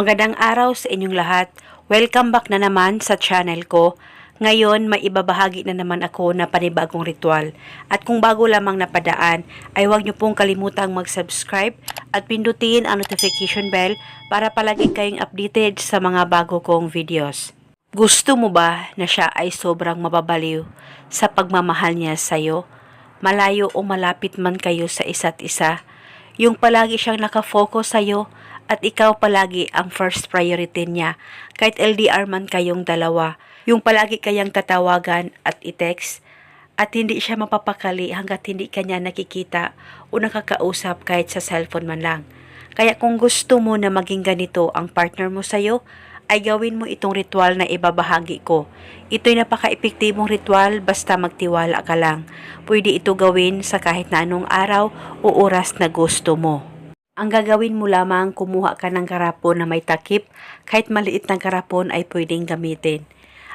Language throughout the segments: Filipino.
Magandang araw sa inyong lahat. Welcome back na naman sa channel ko. Ngayon, may ibabahagi na naman ako na panibagong ritual. At kung bago lamang napadaan, ay huwag niyo pong kalimutang mag-subscribe at pindutin ang notification bell para palagi kayong updated sa mga bago kong videos. Gusto mo ba na siya ay sobrang mababaliw sa pagmamahal niya sa'yo? Malayo o malapit man kayo sa isa't isa, yung palagi siyang nakafocus sa'yo at ikaw palagi ang first priority niya kahit LDR man kayong dalawa. Yung palagi kayang tatawagan at i-text at hindi siya mapapakali hanggat hindi kanya nakikita o nakakausap kahit sa cellphone man lang. Kaya kung gusto mo na maging ganito ang partner mo sa'yo, ay gawin mo itong ritual na ibabahagi ko. Ito'y napaka-epektibong ritual basta magtiwala ka lang. Pwede ito gawin sa kahit na anong araw o oras na gusto mo. Ang gagawin mo lamang kumuha ka ng karapon na may takip, kahit maliit na karapon ay pwedeng gamitin.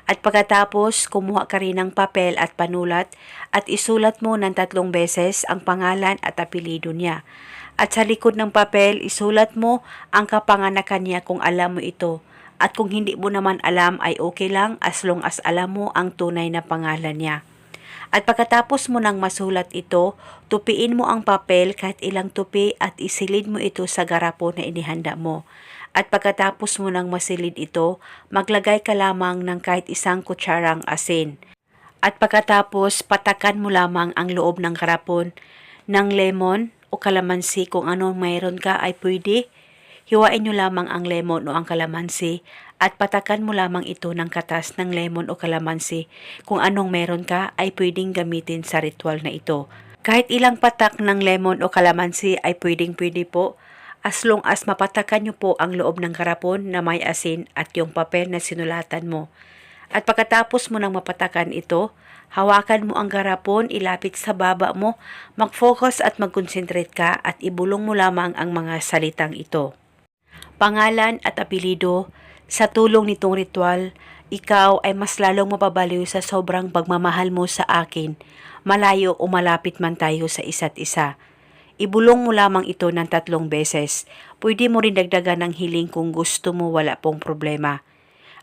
At pagkatapos, kumuha ka rin ng papel at panulat at isulat mo ng tatlong beses ang pangalan at apelido niya. At sa likod ng papel, isulat mo ang kapanganakan niya kung alam mo ito. At kung hindi mo naman alam ay okay lang as long as alam mo ang tunay na pangalan niya. At pagkatapos mo nang masulat ito, tupiin mo ang papel kahit ilang tupi at isilid mo ito sa garapo na inihanda mo. At pagkatapos mo nang masilid ito, maglagay ka lamang ng kahit isang kutsarang asin. At pagkatapos, patakan mo lamang ang loob ng karapon ng lemon o kalamansi kung anong mayroon ka ay pwede. Hiwain nyo lamang ang lemon o ang kalamansi at patakan mo lamang ito ng katas ng lemon o kalamansi. Kung anong meron ka ay pwedeng gamitin sa ritual na ito. Kahit ilang patak ng lemon o kalamansi ay pwedeng pwede po as long as mapatakan nyo po ang loob ng karapon na may asin at yung papel na sinulatan mo. At pagkatapos mo nang mapatakan ito, hawakan mo ang garapon, ilapit sa baba mo, mag-focus at mag-concentrate ka at ibulong mo lamang ang mga salitang ito. Pangalan at apelido, sa tulong nitong ritual, ikaw ay mas lalong mapabaliw sa sobrang pagmamahal mo sa akin, malayo o malapit man tayo sa isa't isa. Ibulong mo lamang ito ng tatlong beses. Pwede mo rin dagdagan ng hiling kung gusto mo wala pong problema.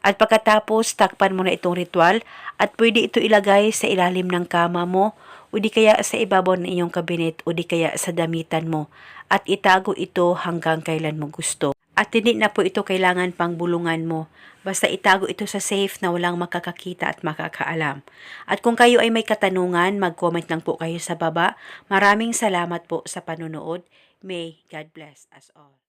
At pagkatapos, takpan mo na itong ritual at pwede ito ilagay sa ilalim ng kama mo o di kaya sa ibabaw ng iyong kabinet o di kaya sa damitan mo at itago ito hanggang kailan mo gusto. At hindi na po ito kailangan pang bulungan mo. Basta itago ito sa safe na walang makakakita at makakaalam. At kung kayo ay may katanungan, mag-comment lang po kayo sa baba. Maraming salamat po sa panonood. May God bless us all.